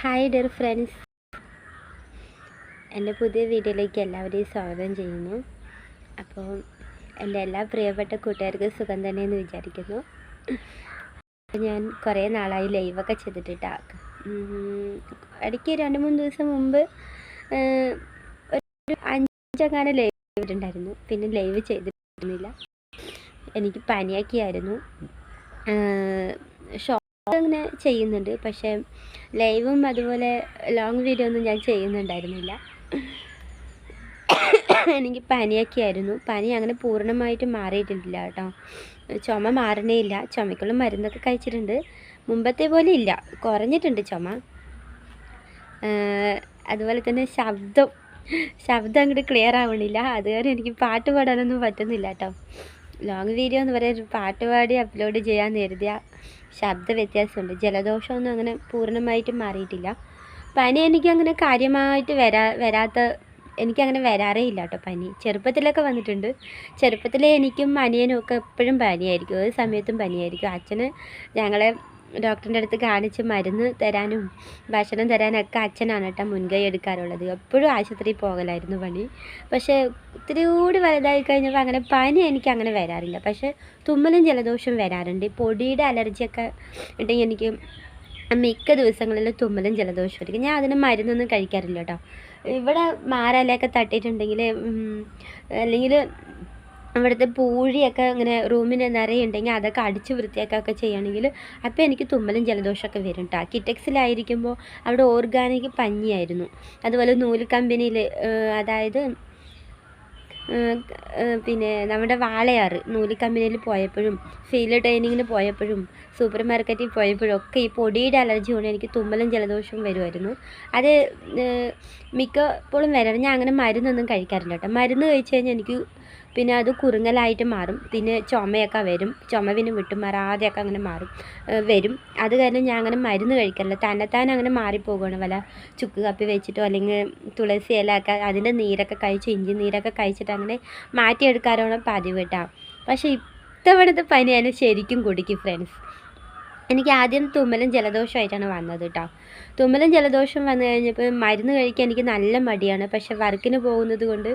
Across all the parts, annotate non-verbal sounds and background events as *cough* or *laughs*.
Hi dear friends എന്റെ പുതിയ വീഡിയോയിലേക്ക് എല്ലാവരെയും സ്വാഗതം ചെയ്യുന്നു. അപ്പോൾ എന്റെ എല്ലാ പ്രിയപ്പെട്ട കൂട്ടുകാർക്കും സുഖം തന്നെയെന്ന് വിചാരിക്കുന്നു. ഞാൻ കുറേ നാളായി ലൈവൊക്കെ ചെയ്തിട്ടിട്ടാ. ഇടയ്ക്ക് രണ്ട് മൂന്ന് ദിവസം മുമ്പ് ഒരു അഞ്ചെങ്ങാനും ലൈവ് ചെയ്തിട്ടുണ്ടായിരുന്നു. പിന്നെ ലൈവ് ചെയ്തിട്ടിരുന്നില്ല എനിക്ക് പനിയൊക്കെയായിരുന്നു. ഷോ അങ്ങനെ ചെയ്യുന്നുണ്ട്. പക്ഷേ ലൈവും അതുപോലെ ലോങ് വീഡിയോ ഒന്നും ഞാൻ ചെയ്യുന്നുണ്ടായിരുന്നില്ല. എനിക്ക് പനിയൊക്കെ ആയിരുന്നു. പനി അങ്ങനെ പൂർണമായിട്ട് മാറിയിട്ടില്ല കേട്ടോ. ചുമ മാറണേ ഇല്ല. ചുമയ്ക്കുള്ള മരുന്നൊക്കെ കഴിച്ചിട്ടുണ്ട്. മുമ്പത്തെ പോലെ ഇല്ല. കുറഞ്ഞിട്ടുണ്ട് ചുമ. അതുപോലെ തന്നെ ശബ്ദം. ശബ്ദം അങ്ങോട്ട് ക്ലിയർ ആവണില്ല. അത് കാരണം എനിക്ക് പാട്ട് പാടാനൊന്നും പറ്റുന്നില്ല കേട്ടോ. ലോങ് വീഡിയോ എന്ന് പറയാൻ പാട്ട് പാടി അപ്ലോഡ് ചെയ്യാൻ കരുതിയ ശബ്ദ വ്യത്യാസമുണ്ട് ജലദോഷമൊന്നും അങ്ങനെ പൂർണമായിട്ട് മാറിയിട്ടില്ല. പനി എനിക്ക് അങ്ങനെ കാര്യമായിട്ട് വരാ വരാത്ത എനിക്കങ്ങനെ വരാറേ ഇല്ല കേട്ടോ പനി. ചെറുപ്പത്തിലൊക്കെ വന്നിട്ടുണ്ട്. ചെറുപ്പത്തിലെ എനിക്കും അനിയനും ഒക്കെ എപ്പോഴും പനിയായിരിക്കും. ഒരു സമയത്തും പനിയായിരിക്കും. അച്ഛന് ഞങ്ങളെ ഡോക്ടറിന്റെ അടുത്ത് കാണിച്ച് മരുന്ന് തരാനും ഭക്ഷണം തരാനൊക്കെ അച്ഛനാണ് കേട്ടോ മുൻകൈ എടുക്കാറുള്ളത്. എപ്പോഴും ആശുപത്രിയിൽ പോകലായിരുന്നു പണി. പക്ഷേ ഇത്തിരി കൂടി വലുതായി കഴിഞ്ഞപ്പോൾ അങ്ങനെ പനി എനിക്ക് അങ്ങനെ വരാറില്ല. പക്ഷേ തുമ്മലും ജലദോഷം വരാറുണ്ട്. പൊടിയുടെ അലർജിയൊക്കെ ഉണ്ടെങ്കിൽ എനിക്ക് മിക്ക ദിവസങ്ങളിലും തുമ്മലും ജലദോഷം ആയിരിക്കും. ഞാൻ അതിന് മരുന്നൊന്നും കഴിക്കാറില്ല കേട്ടോ. ഇവിടെ മാറാലൊക്കെ തട്ടിയിട്ടുണ്ടെങ്കിൽ അല്ലെങ്കിൽ ഇവിടുത്തെ പൂഴിയൊക്കെ ഇങ്ങനെ റൂമിന് നിറയുണ്ടെങ്കിൽ അതൊക്കെ അടിച്ച് വൃത്തിയാക്കുകയൊക്കെ ചെയ്യുകയാണെങ്കിൽ അപ്പോൾ എനിക്ക് തുമ്മലും ജലദോഷമൊക്കെ വരും കേട്ടോ കിറ്റക്സിലായിരിക്കുമ്പോൾ അവിടെ ഓർഗാനിക് പഞ്ഞിയായിരുന്നു. അതുപോലെ നൂൽ കമ്പനിയിൽ അതായത് പിന്നെ നമ്മുടെ വാളയാറ് നൂൽ കമ്പനിയിൽ പോയപ്പോഴും ഫീൽഡ് ട്രെയിനിങ്ങിന് പോയപ്പോഴും സൂപ്പർ മാർക്കറ്റിൽ പോയപ്പോഴും ഒക്കെ ഈ പൊടിയുടെ അലർജി കൊണ്ട് എനിക്ക് തുമ്മലും ജലദോഷവും വരുമായിരുന്നു. അത് മിക്കപ്പോഴും വരാറ് ഞാൻ അങ്ങനെ മരുന്നൊന്നും കഴിക്കാറില്ല കേട്ടോ മരുന്ന് കഴിച്ച് കഴിഞ്ഞാൽ എനിക്ക് പിന്നെ അത് കുറുങ്ങലായിട്ട് മാറും. പിന്നെ ചുമയൊക്കെ വരും. ചുമ പിന്നെ വിട്ടുമാറാതെയൊക്കെ അങ്ങനെ മാറും. വരും. അത് കാരണം ഞാൻ അങ്ങനെ മരുന്ന് കഴിക്കാറില്ല. തന്നെത്താൻ അങ്ങനെ മാറിപ്പോകുകയാണ് വല്ല ചുക്ക് കപ്പി വെച്ചിട്ടോ അല്ലെങ്കിൽ തുളസി ഇല ഒക്കെ അതിന്റെ നീരൊക്കെ കഴിച്ച് ഇഞ്ചി നീരൊക്കെ കഴിച്ചിട്ട് അങ്ങനെ മാറ്റിയെടുക്കാറാണ് പതിവ് കേട്ടോ പക്ഷേ ഇത്തവണത്തെ പനിയാണ് ശരിക്കും കുടിക്കും ഫ്രണ്ട്സ് എനിക്ക് ആദ്യം തുമ്മലും ജലദോഷമായിട്ടാണ് വന്നത് കേട്ടോ തുമ്മലും ജലദോഷം വന്നു കഴിഞ്ഞപ്പോൾ മരുന്ന് കഴിക്കാൻ എനിക്ക് നല്ല മടിയാണ്. പക്ഷെ വർക്കിന് പോകുന്നത് കൊണ്ട്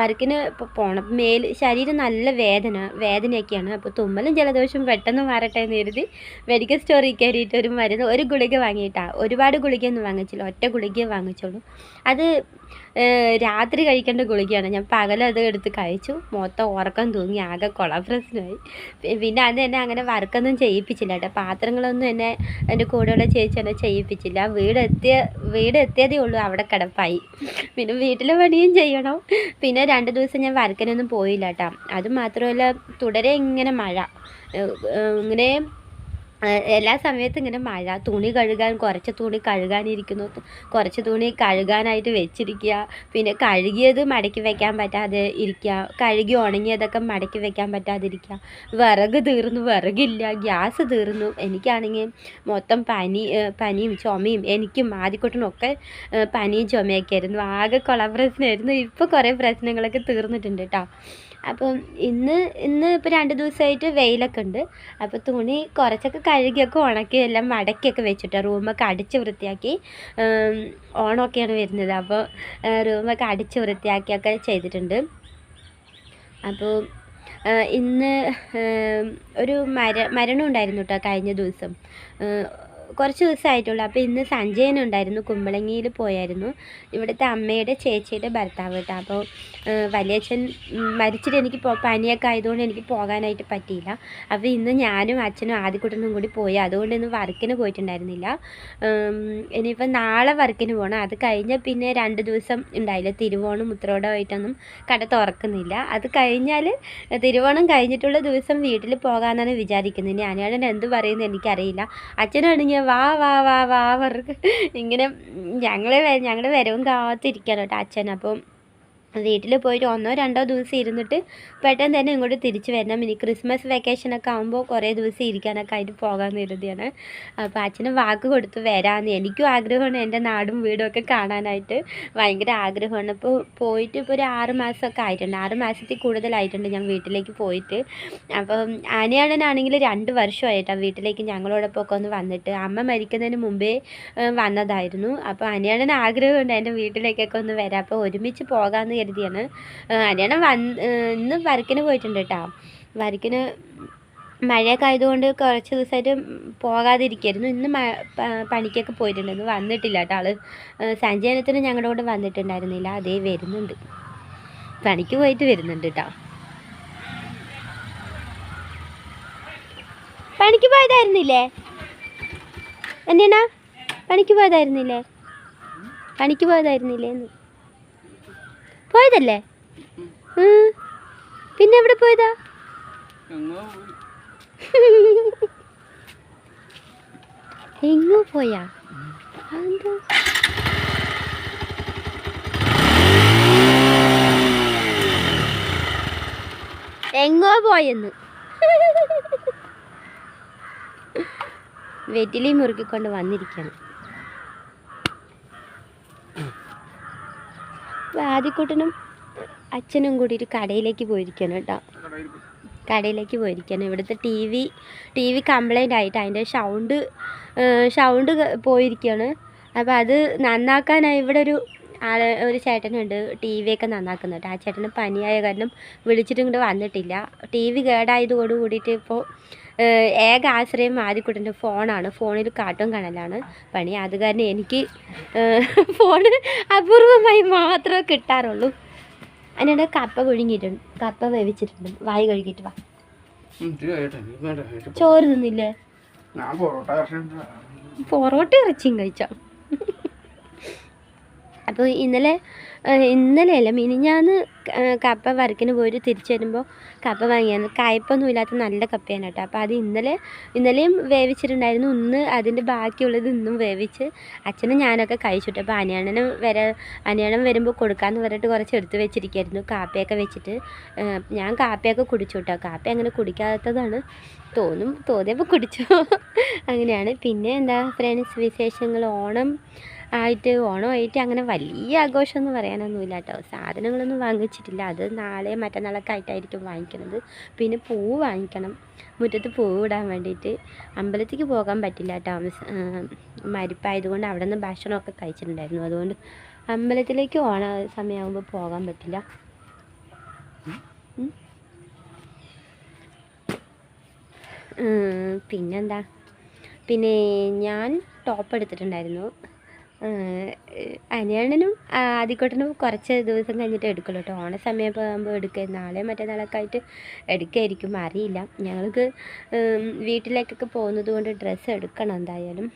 വർക്കിന് പോകണം മേൽ ശരീരം നല്ല വേദന വേദനയൊക്കെയാണ്. അപ്പോൾ തുമ്മലും ജലദോഷം പെട്ടെന്ന് മാറട്ടെ എന്ന് കരുതി മെഡിക്കൽ സ്റ്റോറിൽ കയറിയിട്ട് ഒരു മരുന്ന് ഒരു ഗുളിക വാങ്ങിയിട്ടാണ് ഒരുപാട് ഗുളികയൊന്നും വാങ്ങിച്ചില്ല. ഒറ്റ ഗുളികയെ വാങ്ങിച്ചോളൂ. അത് രാത്രി കഴിക്കേണ്ട ഗുളികയാണ്. ഞാൻ പകലത് എടുത്ത് കഴിച്ചു. മൊത്തം ഉറക്കം തൂങ്ങി ആകെ കൊള പ്രശ്നമായി പിന്നെ അത് എന്നെ അങ്ങനെ വർക്കൊന്നും ചെയ്യിപ്പിച്ചില്ല കേട്ടോ. പാത്രങ്ങളൊന്നും എന്നെ എന്റെ കൂടെയുള്ള ചേച്ചി എന്നെ ചെയ്യിപ്പിച്ചില്ല. വീടെത്തിയ വീടെത്തിയതേ ഉള്ളൂ. അവിടെ കിടപ്പായി. പിന്നെ വീട്ടിലെ പണിയും ചെയ്യണം. പിന്നെ രണ്ട് ദിവസം ഞാൻ വർക്കിനൊന്നും പോയില്ല കേട്ടോ. അതുമാത്രമല്ല തുടരെ ഇങ്ങനെ മഴ. ഇങ്ങനെ എല്ലാ സമയത്തും ഇങ്ങനെ മഴ തുണി കഴുകാൻ കുറച്ച് തുണി കഴുകാനിരിക്കുന്നു. കുറച്ച് തുണി കഴുകാനായിട്ട് വെച്ചിരിക്കുക. പിന്നെ കഴുകിയത് മടക്കി വെക്കാൻ പറ്റാതെ ഇരിക്കുക. കഴുകി ഉണങ്ങിയതൊക്കെ മടക്കി വെക്കാൻ പറ്റാതിരിക്കുക. വിറക് തീർന്നു വിറകില്ല ഗ്യാസ് തീർന്നു. എനിക്കാണെങ്കിൽ മൊത്തം പനി പനിയും ചുമയും എനിക്കും ആദ്യക്കുട്ടനും ഒക്കെ ഏഹ് പനിയും ചുമയൊക്കെ ആയിരുന്നു. ആകെ കൊള പ്രശ്നമായിരുന്നു ഇപ്പോൾ കുറേ പ്രശ്നങ്ങളൊക്കെ തീർന്നിട്ടുണ്ട് കേട്ടോ അപ്പം ഇന്ന് ഇന്ന് ഇപ്പോൾ രണ്ട് ദിവസമായിട്ട് വെയിലൊക്കെ ഉണ്ട്. അപ്പോൾ തുണി കുറച്ചൊക്കെ കഴുകിയൊക്കെ ഉണക്കി എല്ലാം മടക്കിയൊക്കെ വെച്ചിട്ട് റൂമൊക്കെ അടിച്ച് വൃത്തിയാക്കി ഓണമൊക്കെയാണ് വരുന്നത്. അപ്പോൾ റൂമൊക്കെ അടിച്ച് വൃത്തിയാക്കിയൊക്കെ ചെയ്തിട്ടുണ്ട്. അപ്പോൾ ഇന്ന് ഒരു മര മരണം ഉണ്ടായിരുന്നു കേട്ടോ കഴിഞ്ഞ ദിവസം. കുറച്ച് ദിവസമായിട്ടുള്ളൂ. അപ്പോൾ ഇന്ന് സഞ്ജയനുണ്ടായിരുന്നു കുമ്പളങ്ങിയിൽ പോയായിരുന്നു. ഇവിടുത്തെ അമ്മയുടെ ചേച്ചിയുടെ ഭർത്താവ് കേട്ടോ. അപ്പോൾ വലിയച്ഛൻ മരിച്ചിട്ട് എനിക്ക് പനിയൊക്കെ ആയതുകൊണ്ട് എനിക്ക് പോകാനായിട്ട് പറ്റിയില്ല. അപ്പോൾ ഇന്ന് ഞാനും അച്ഛനും ആദ്യക്കുട്ടനും കൂടി പോയി. അതുകൊണ്ട് ഇന്ന് വർക്കിന് പോയിട്ടുണ്ടായിരുന്നില്ല. ഇനിയിപ്പോൾ നാളെ വർക്കിന് പോകണം അത് കഴിഞ്ഞാൽ പിന്നെ രണ്ട് ദിവസം ഉണ്ടായില്ല. തിരുവോണം ഉത്രോടമായിട്ടൊന്നും കട തുറക്കുന്നില്ല. അത് കഴിഞ്ഞാൽ തിരുവോണം കഴിഞ്ഞിട്ടുള്ള ദിവസം വീട്ടിൽ പോകാമെന്നാണ് വിചാരിക്കുന്നത്. ഞാനാണ് എന്ത് പറയുന്നത് എനിക്കറിയില്ല. അച്ഛനാണെങ്കിൽ വാ വാ വാ വാ പറഞ്ഞ്. ഇങ്ങനെ ഞങ്ങൾ ഞങ്ങളുടെ വരവും കാത്തിരിക്കുകയാണ് കേട്ടോ അച്ഛൻ. അപ്പം വീട്ടിൽ പോയിട്ട് ഒന്നോ രണ്ടോ ദിവസം ഇരുന്നിട്ട് പെട്ടെന്ന് തന്നെ ഇങ്ങോട്ട് തിരിച്ചു വരണം. ഇനി ക്രിസ്മസ് വെക്കേഷനൊക്കെ ആകുമ്പോൾ കുറേ ദിവസം ഇരിക്കാനൊക്കെ ആയിട്ട് പോകാൻ കരുതിയാണ്. അപ്പോൾ അച്ഛന് വാക്ക് കൊടുത്ത് വരാമെന്ന് എനിക്കും ആഗ്രഹമാണ് എന്റെ നാടും വീടും ഒക്കെ കാണാനായിട്ട്. ഭയങ്കര ആഗ്രഹമാണ്. ഇപ്പോൾ പോയിട്ട് ഇപ്പോൾ ഒരു ആറ് മാസമൊക്കെ ആയിട്ടുണ്ട്. ആറ് മാസത്തിൽ കൂടുതലായിട്ടുണ്ട് ഞാൻ വീട്ടിലേക്ക് പോയിട്ട്. അപ്പം ആനയാണനാണെങ്കിൽ രണ്ട് വർഷമായിട്ടാണ് വീട്ടിലേക്ക് ഞങ്ങളോടൊപ്പം ഒക്കെ ഒന്ന് വന്നിട്ട്. അമ്മ മരിക്കുന്നതിന് മുമ്പേ വന്നതായിരുന്നു. അപ്പോൾ ആനയാണൻ ആഗ്രഹമുണ്ട് എന്റെ വീട്ടിലേക്കൊക്കെ ഒന്ന് വരാം അപ്പോൾ ഒരുമിച്ച് പോകാമെന്ന് കരുതിയാണ്. അനിയണ്ണൻ വന്ന് ഇന്ന് വരക്കിന് പോയിട്ടുണ്ട് കേട്ടോ വരക്കിന് മഴയൊക്കെ ആയതുകൊണ്ട് കുറച്ച് ദിവസമായിട്ട് പോകാതിരിക്കായിരുന്നു. ഇന്ന് പണിക്കൊക്കെ പോയിട്ടുണ്ട്. ഇന്ന് വന്നിട്ടില്ല കേട്ടോ ആൾ. സഞ്ചയനത്തിന് ഞങ്ങളുടെ കൂടെ വന്നിട്ടുണ്ടായിരുന്നില്ല. അതേ വരുന്നുണ്ട്. പണിക്ക് പോയിട്ട് വരുന്നുണ്ട് കേട്ടോ പണിക്ക് പോയതായിരുന്നില്ലേ? എന്നാ പണിക്ക് പോയതായിരുന്നില്ലേ? പണിക്ക് പോയതായിരുന്നില്ലേ പോയതല്ലേ? പിന്നെ എവിടെ പോയതാ? എങ്ങോ പോയി. എങ്ങോ പോയാ? അതെന്താ? എങ്ങോ പോയെന്ന്. വെറ്റിലി മുറുക്കിക്കൊണ്ട് വന്നിരിക്കണം. ആദ്യക്കൂട്ടനും അച്ഛനും കൂടി ഒരു കടയിലേക്ക് പോയിരിക്കണം കേട്ടോ. കടയിലേക്ക് പോയിരിക്കുകയാണ് ഇവിടുത്തെ T V T V complaint ആയിട്ട് അതിന്റെ സൗണ്ട് സൗണ്ട് പോയിരിക്കുകയാണ് അപ്പോൾ അത് നന്നാക്കാനായി ഇവിടെ ഒരു ആൾ ഒരു ചേട്ടനുണ്ട് ടി വി ഒക്കെ നന്നാക്കുന്നുണ്ട് ആ ചേട്ടന് പനിയായ കാരണം വിളിച്ചിട്ടും ഇങ്ങോട്ട് വന്നിട്ടില്ല. ടി വി കേടായതോട് കൂടിയിട്ട് ഇപ്പോൾ ഏക ആശ്രയം ആദ്യക്കുട്ടന്റെ ഫോണാണ്. ഫോണിൽ കാട്ടും കാണലാണ് പണി. അത് കാരണം എനിക്ക് ഫോണ് അപൂർവമായി മാത്രമേ കിട്ടാറുള്ളൂ. അതിനിടെ കപ്പ പുഴുങ്ങിയിട്ടുണ്ട്. കപ്പ വേവിച്ചിട്ടുണ്ട്. വായി കഴുകിയിട്ട് വാ. ചോറ് തിന്നില്ലേ? പൊറോട്ട ഇറച്ചിയും കഴിച്ചോ? അപ്പോൾ ഇന്നലെ ഇന്നലെയല്ല മിനിഞ്ഞാന്ന് കപ്പ വറുക്കിന് പോയിട്ട് തിരിച്ചു വരുമ്പോൾ കപ്പ വാങ്ങിയാണ് കായ്പൊന്നും ഇല്ലാത്ത നല്ല കപ്പയാണ് കേട്ടോ. അപ്പോൾ അത് ഇന്നലെ ഇന്നലെയും വേവിച്ചിട്ടുണ്ടായിരുന്നു. ഇന്ന് അതിന്റെ ബാക്കിയുള്ളത് ഇന്നും വേവിച്ച് അച്ഛനും ഞാനൊക്കെ കഴിച്ചിട്ട് അപ്പോൾ അനിയണ്ണനും വര അനിയണ്ണൻ വരുമ്പോൾ കൊടുക്കാമെന്ന് പറഞ്ഞിട്ട് കുറച്ച് എടുത്ത് വെച്ചിരിക്കുമായിരുന്നു കാപ്പയൊക്കെ വെച്ചിട്ട് ഞാൻ കാപ്പയൊക്കെ കുടിച്ചു കേട്ടോ. കാപ്പ അങ്ങനെ കുടിക്കാത്തതാണ് തോന്നും. തോന്നിയപ്പോൾ കുടിച്ചു. *laughs* അങ്ങനെയാണ്. പിന്നെ എന്താ ഫ്രണ്ട്സ് വിശേഷങ്ങൾ ഓണം ആയിട്ട് ഓണമായിട്ട് അങ്ങനെ വലിയ ആഘോഷം എന്ന് പറയാനൊന്നുമില്ല കേട്ടോ. സാധനങ്ങളൊന്നും വാങ്ങിച്ചിട്ടില്ല. അത് നാളെ മറ്റന്നാളൊക്കെ ആയിട്ടായിരിക്കും വാങ്ങിക്കുന്നത് പിന്നെ പൂ വാങ്ങിക്കണം. മുറ്റത്ത് പൂ ഇടാൻ വേണ്ടിയിട്ട് അമ്പലത്തിലേക്ക് പോകാൻ പറ്റില്ല കേട്ടോ. മരിപ്പായതുകൊണ്ട് അവിടെ നിന്ന് ഭക്ഷണമൊക്കെ കഴിച്ചിട്ടുണ്ടായിരുന്നു. അതുകൊണ്ട് അമ്പലത്തിലേക്ക് ഓണ സമയമാകുമ്പോൾ പോകാൻ പറ്റില്ല. പിന്നെന്താ? പിന്നെ ഞാൻ ടോപ്പ് എടുത്തിട്ടുണ്ടായിരുന്നു. അനിയണ്ണനും ആദ്യക്കോട്ടനും കുറച്ച് ദിവസം കഴിഞ്ഞിട്ട് എടുക്കുള്ളൂ കേട്ടോ ഓണ സമയമൊക്കെ ആകുമ്പോൾ എടുക്കുക. നാളെ മറ്റന്നാളൊക്കെ ആയിട്ട് എടുക്കായിരിക്കും. അറിയില്ല. ഞങ്ങൾക്ക് വീട്ടിലേക്കൊക്കെ പോകുന്നത് കൊണ്ട് ഡ്രസ്സ് എടുക്കണം എന്തായാലും.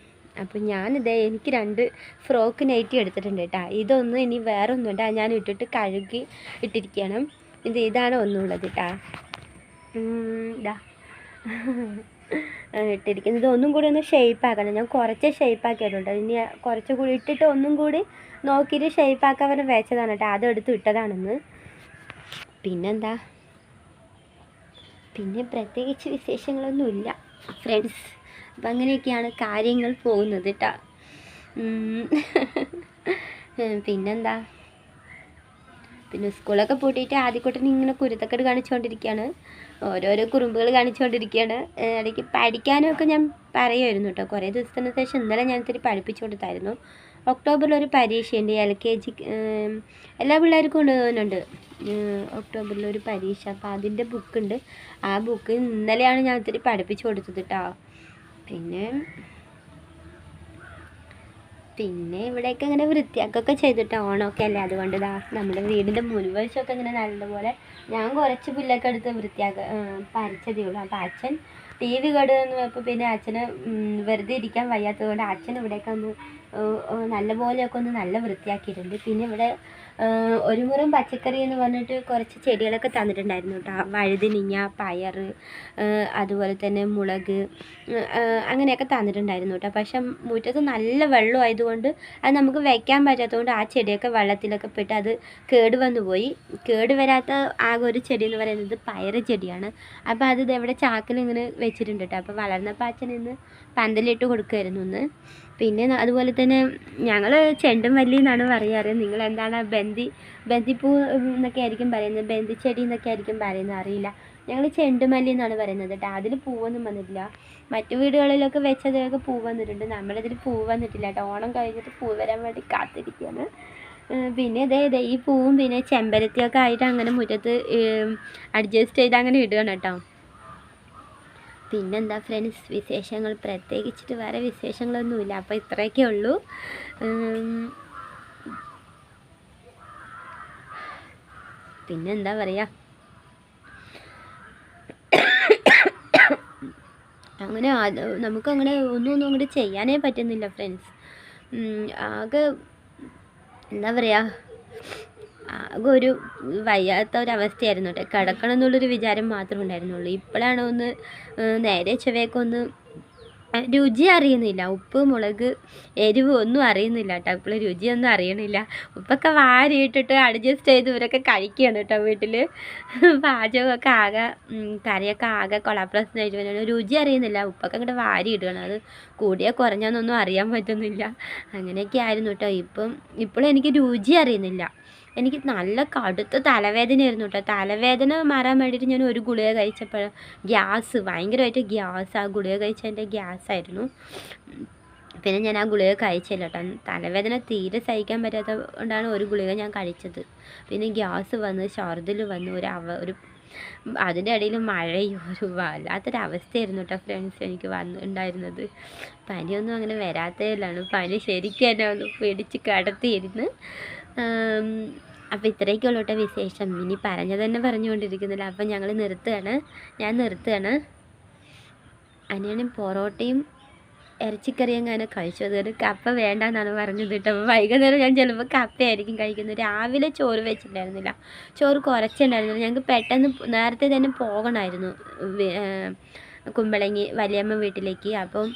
അപ്പോൾ ഞാനിത് എനിക്ക് രണ്ട് ഫ്രോക്ക് നൈറ്റി എടുത്തിട്ടുണ്ട് കേട്ടോ ഇതൊന്നും ഇനി വേറെ ഒന്നും ഉണ്ട് ഞാൻ ഇട്ടിട്ട് കഴുകി ഇട്ടിരിക്കണം. ഇത് ഇതാണ് ഒന്നുള്ളത് കേട്ടോ ഇതാ *laughs* ഇട്ടിരിക്കുന്നത്. ഇതൊന്നും കൂടി ഒന്ന് ഷേപ്പ് ആക്കണം. ഞാൻ കുറച്ച് ഷേപ്പ് ആക്കിയിട്ടുണ്ട്. ഇനി കുറച്ച് കൂടി ഇട്ടിട്ട് ഒന്നും കൂടി നോക്കിയിട്ട് ഷേപ്പ് ആക്കാൻ വരെ വെച്ചതാണ് കേട്ടോ. അത് എടുത്ത് ഇട്ടതാണെന്ന്. പിന്നെന്താ? പിന്നെ പ്രത്യേകിച്ച് വിശേഷങ്ങളൊന്നുമില്ല ഫ്രണ്ട്സ് അപ്പം അങ്ങനെയൊക്കെയാണ് കാര്യങ്ങൾ പോകുന്നത് കേട്ടോ. *laughs* പിന്നെന്താ? പിന്നെ സ്കൂളൊക്കെ പൂട്ടിയിട്ട് ആദ്യക്കൂട്ടൻ ഇങ്ങനെ കുരുത്തക്കേട് കാണിച്ചുകൊണ്ടിരിക്കുകയാണ് ഓരോരോ കുറുമ്പുകൾ കാണിച്ചുകൊണ്ടിരിക്കുകയാണ് ഇടയ്ക്ക് പഠിക്കാനൊക്കെ ഞാൻ പറയുമായിരുന്നു കേട്ടോ. കുറേ ദിവസത്തിന് ശേഷം ഇന്നലെ ഞാൻ ഇത്തിരി പഠിപ്പിച്ചു കൊടുത്തായിരുന്നു. ഒക്ടോബറിൽ ഒരു പരീക്ഷയുണ്ട് എൽ കെ ജി എല്ലാ പിള്ളേർക്കും ഉണ്ടാകുന്നുണ്ട് ഒക്ടോബറിൽ ഒരു പരീക്ഷ. അപ്പോൾ അതിന്റെ ബുക്കുണ്ട്. ആ ബുക്ക് ഇന്നലെയാണ് ഞാൻ ഇത്തിരി പഠിപ്പിച്ചു കൊടുത്തത് കേട്ടോ. പിന്നെ പിന്നെ ഇവിടെയൊക്കെ ഇങ്ങനെ വൃത്തിയാക്കൊക്കെ ചെയ്തിട്ട് ഓണമൊക്കെ അല്ലേ? അതുകൊണ്ട് ഇതാ നമ്മുടെ വീടിന്റെ മുൻവശമൊക്കെ ഇങ്ങനെ നല്ലതുപോലെ ഞാൻ കുറച്ച് പുല്ലൊക്കെ എടുത്ത് വൃത്തിയാക്ക പറിച്ചതേ ഉള്ളൂ. അപ്പോൾ അച്ഛൻ ടി വി കടന്ന്. പോയപ്പോൾ പിന്നെ അച്ഛന് വെറുതെ ഇരിക്കാൻ വയ്യാത്തത് കൊണ്ട് അച്ഛൻ ഇവിടെയൊക്കെ ഒന്ന് നല്ലപോലെയൊക്കെ ഒന്ന് നല്ല വൃത്തിയാക്കിയിട്ടുണ്ട്. പിന്നെ ഇവിടെ ഒരു മുറം പച്ചക്കറി എന്ന് പറഞ്ഞിട്ട് കുറച്ച് ചെടികളൊക്കെ തന്നിട്ടുണ്ടായിരുന്നു കേട്ടോ വഴുതിനിങ്ങ പയർ അതുപോലെ തന്നെ മുളക് അങ്ങനെയൊക്കെ തന്നിട്ടുണ്ടായിരുന്നു കേട്ടോ പക്ഷെ മുറ്റത്ത് നല്ല വെള്ളം ആയതുകൊണ്ട് അത് നമുക്ക് വയ്ക്കാൻ പറ്റാത്തതുകൊണ്ട് ആ ചെടിയൊക്കെ വെള്ളത്തിലൊക്കെ പെട്ട് അത് കേട് വന്നു പോയി. കേട് വരാത്ത ആകെ ഒരു ചെടി എന്ന് പറയുന്നത് പയർ ചെടിയാണ്. അപ്പോൾ അത് ഇതെവിടെ ചാക്കിൽ ഇങ്ങനെ വെച്ചിട്ടുണ്ട് കേട്ടോ അപ്പോൾ വളർന്നപ്പോൾ അച്ഛൻ ഇന്ന് പന്തലിട്ട് കൊടുക്കുമായിരുന്നു ഇന്ന്. പിന്നെ അതുപോലെ തന്നെ ഞങ്ങൾ ചെണ്ടുമല്ലി എന്നാണ് പറയാറ്. നിങ്ങൾ എന്താണ് ബന്തി ബന്തിപ്പൂ എന്നൊക്കെ ആയിരിക്കും പറയുന്നത്. ബന്തിച്ചെടി എന്നൊക്കെ ആയിരിക്കും പറയുന്നത്. അറിയില്ല. ഞങ്ങൾ ചെണ്ടുമല്ലി എന്നാണ് പറയുന്നത് കേട്ടോ. അതിൽ പൂവൊന്നും വന്നിട്ടില്ല. മറ്റു വീടുകളിലൊക്കെ വെച്ചതൊക്കെ പൂ വന്നിട്ടുണ്ട്. നമ്മുടെ ഇതിൽ പൂ വന്നിട്ടില്ല കേട്ടോ. ഓണം കഴിഞ്ഞിട്ട് പൂ വരാൻ വേണ്ടി കാത്തിരിക്കുകയാണ് പിന്നെ ഇതേ ഇതേ ഈ പൂവും പിന്നെ ചെമ്പരത്തിയൊക്കെ ആയിട്ട് അങ്ങനെ മുറ്റത്ത് അഡ്ജസ്റ്റ് ചെയ്ത് അങ്ങനെ ഇടുകയാണ് കേട്ടോ. പിന്നെന്താ ഫ്രണ്ട്സ് വിശേഷങ്ങൾ? പ്രത്യേകിച്ചിട്ട് വേറെ വിശേഷങ്ങളൊന്നുമില്ല. അപ്പോൾ ഇത്രയൊക്കെ ഉള്ളൂ. പിന്നെന്താ പറയുക അങ്ങനെ നമുക്കങ്ങനെ ഒന്നും അങ്ങോട്ട് ചെയ്യാനേ പറ്റുന്നില്ല ഫ്രണ്ട്സ് ആകെ എന്താ പറയുക ആകെ ഒരു വയ്യാത്ത ഒരവസ്ഥയായിരുന്നു കേട്ടോ. കിടക്കണം എന്നുള്ളൊരു വിചാരം മാത്രമേ ഉണ്ടായിരുന്നുള്ളൂ. ഇപ്പോഴാണ് ഒന്ന് നേരെ ചൊവ്വയൊക്കെ രുചി അറിയുന്നില്ല. ഉപ്പ് മുളക് എരിവ് ഒന്നും അറിയുന്നില്ല കേട്ടോ. ഇപ്പോൾ രുചിയൊന്നും അറിയണില്ല. ഉപ്പൊക്കെ വാരിയിട്ടിട്ട് അഡ്ജസ്റ്റ് ചെയ്ത് ഇവരൊക്കെ കഴിക്കുകയാണ് കേട്ടോ വീട്ടിൽ പാചകമൊക്കെ ആകെ കറിയൊക്കെ ആകെ കൊളാപ്രസനായിട്ട് വരുന്നത് രുചി അറിയുന്നില്ല. ഉപ്പൊക്കെ അങ്ങോട്ട് വാരി ഇടുകയാണ് അത് കൂടിയ കുറഞ്ഞാന്നൊന്നും അറിയാൻ പറ്റുന്നില്ല. അങ്ങനെയൊക്കെ ആയിരുന്നു കേട്ടോ. ഇപ്പം ഇപ്പോഴും എനിക്ക് രുചി അറിയുന്നില്ല. എനിക്ക് നല്ല കടുത്ത തലവേദനയായിരുന്നു കേട്ടോ. തലവേദന മാറാൻ വേണ്ടിയിട്ട് ഞാൻ ഒരു ഗുളിക കഴിച്ചപ്പോൾ ഗ്യാസ് ഭയങ്കരമായിട്ട് ഗ്യാസ്. ആ ഗുളിക കഴിച്ചതിന്റെ ഗ്യാസ് ആയിരുന്നു പിന്നെ ഞാൻ ആ ഗുളിക കഴിച്ചില്ല കേട്ടോ. തലവേദന തീരെ സഹിക്കാൻ പറ്റാത്ത കൊണ്ടാണ് ഒരു ഗുളിക ഞാൻ കഴിച്ചത്. പിന്നെ ഗ്യാസ് വന്ന് ഛർദിൽ വന്ന് ഒരു അവ ഒരു അതിന്റെ ഇടയിൽ മഴയും ഒരു വല്ലാത്തൊരവസ്ഥയായിരുന്നു കേട്ടോ ഫ്രണ്ട്സ് എനിക്ക് വന്ന് ഉണ്ടായിരുന്നത്. പനിയൊന്നും അങ്ങനെ വരാത്തതിലാണ് പനി ശരിക്കും എന്നെ ഒന്ന് പിടിച്ച് കിടത്തിയിരുന്ന്. അപ്പോൾ ഇത്രയൊക്കെ ഉള്ളൂ കേട്ടോ വിശേഷം. ഇനി പറഞ്ഞത് തന്നെ പറഞ്ഞുകൊണ്ടിരിക്കുന്നില്ല. അപ്പം ഞങ്ങൾ നിർത്തുകയാണ്. ഞാൻ നിർത്തുകയാണ്. അനിയനും പൊറോട്ടയും ഇറച്ചിക്കറിയും അങ്ങനെ കഴിച്ചു ഒരു കപ്പ വേണ്ടെന്നാണ് പറഞ്ഞത് കേട്ടോ. അപ്പോൾ വൈകുന്നേരം ഞാൻ ചിലപ്പോൾ കപ്പയായിരിക്കും കഴിക്കുന്നത്. രാവിലെ ചോറ് വെച്ചിട്ടുണ്ടായിരുന്നില്ല. ചോറ് കുറച്ചുണ്ടായിരുന്നില്ല. ഞങ്ങൾക്ക് പെട്ടെന്ന് നേരത്തെ തന്നെ പോകണമായിരുന്നു കുമ്പളങ്ങി വലിയമ്മ വീട്ടിലേക്ക്. അപ്പം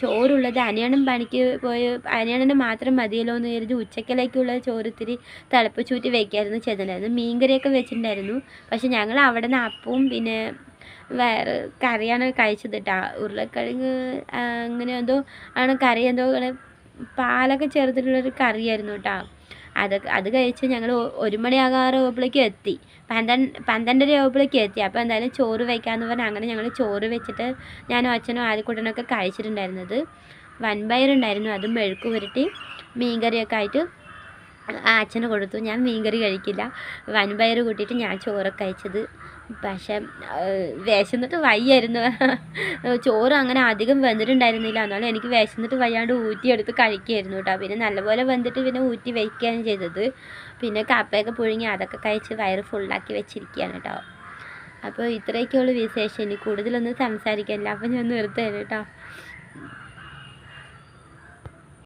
ചോറുള്ളത് അനിയണം പണിക്ക് പോയി അനിയണന് മാത്രം മതിയല്ലോ എന്ന് കരുതി ഉച്ചക്കലേക്കുള്ള ചോറ് ഇത്തിരി തിളപ്പിച്ചൂറ്റി വയ്ക്കായിരുന്നു ചെന്നിട്ടുണ്ടായിരുന്നു മീൻകറിയൊക്കെ വെച്ചിട്ടുണ്ടായിരുന്നു. പക്ഷെ ഞങ്ങൾ അവിടെ നിന്ന് അപ്പവും പിന്നെ വേറെ കറിയാണ് കഴിച്ചത് കേട്ടോ ഉരുളക്കിഴങ്ങ് അങ്ങനെ എന്തോ ആണ് കറി എന്തോ പാലൊക്കെ ചേർത്തിട്ടുള്ളൊരു കറിയായിരുന്നു കേട്ടോ അതൊക്കെ അത് കഴിച്ച് ഞങ്ങൾ ഒരു മണിയാകാറാകുമ്പോഴേക്കും എത്തി. പന്ത്രണ്ട് പന്ത്രണ്ടര ആകുമ്പോഴേക്കും എത്തി. അപ്പോൾ എന്തായാലും ചോറ് വയ്ക്കാമെന്ന് പറഞ്ഞാൽ അങ്ങനെ ഞങ്ങൾ ചോറ് വെച്ചിട്ട് ഞാനും അച്ഛനും ആദ്യക്കൂട്ടനൊക്കെ കഴിച്ചിട്ടുണ്ടായിരുന്നത്. വൻപയറുണ്ടായിരുന്നു. അതും മെഴുക്ക് പുരട്ടി മീൻകറിയൊക്കെ ആയിട്ട് അച്ഛന് കൊടുത്തു. ഞാൻ മീൻകറി കഴിക്കില്ല. വൻപയർ കൂട്ടിയിട്ട് ഞാൻ ചോറൊക്കെ കഴിച്ചത്. പക്ഷേ വിശന്നിട്ട് വയ്യായിരുന്നു. ചോറ് അങ്ങനെ അധികം വെന്തിട്ടുണ്ടായിരുന്നില്ല എന്നാലും എനിക്ക് വിശന്നിട്ട് വയ്യാണ്ട് ഊറ്റിയെടുത്ത് കഴിക്കുമായിരുന്നു കേട്ടോ. പിന്നെ നല്ലപോലെ വെന്തിട്ട് പിന്നെ ഊറ്റി വയ്ക്കുകയാണ് ചെയ്തത്. പിന്നെ കപ്പയൊക്കെ പുഴുങ്ങി അതൊക്കെ കഴിച്ച് വയറ് ഫുള്ളാക്കി വെച്ചിരിക്കുകയാണ് കേട്ടോ. അപ്പോൾ ഇത്രയൊക്കെയുള്ളൂ വിശേഷം. ഇനി കൂടുതലൊന്നും സംസാരിക്കാനില്ല അപ്പോൾ ഞാൻ നിർത്തുകയാണ് കേട്ടോ.